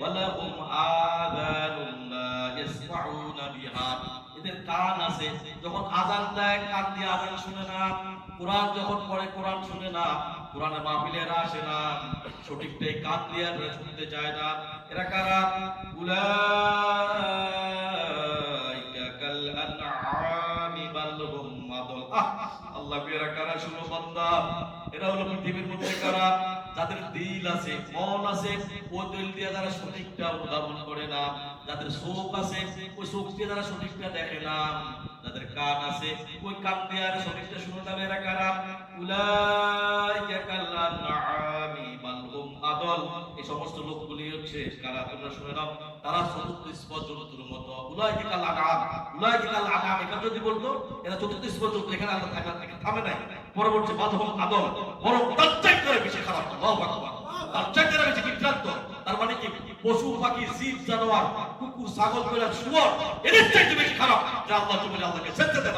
ওয়ালাহুম এদের কান আছে, যখন আজান দেয়, কান দিয়ে আজান শুনে না। কোরআন যখন পড়ে, কোরআন শুনে না। কোরআনের মাহফিলেরা আসে না। সঠিকটাই কান দিয়ে শুনতে চায় না। এরা কারা? উলাইকা আহ, আল্লাহ কারা শুনো বান্দা? এরা হলো পৃথিবীর মধ্যে কারা? যাদের দিল আছে, মন আছে দিল দিয়ে যারা সঠিকটা উদ্ভাবন করে না, যাদের চোখ আছে, ওই চোখ দিয়ে যারা সঠিকটা দেখে না, যাদের কান আছে, ওই কান দিয়ে আর সঠিকটা শুনে যাবে এরা কারা? আদল, এই সমস্ত লোকগুলি হচ্ছে কারা তোমরা শুনে নাও, তারা চতুর্থ স্পর্শ জন্তুর মতো। উলাইকা কাল্লান আম উলাইকা কাল্লান আম এটা যদি বলতো, এরা চতুর্থ স্পর্শ জন্তু এখানে আল্লাহ থাকা থামে নাই। পরবর্তী বাদহম আদল, বরং তার চাইতে বেশি খারাপ। আল্লাহু আকবার। তার চাইতে বেশি বিভ্রান্ত। তার মানে কি? পশু, পাখি, জীব, জানোয়ার, কুকুর, ছাগল বেড়া শুয়োর, এদের চাইতে বেশি খারাপ, যা আল্লাহ তুমি আল্লাহকে সেজদা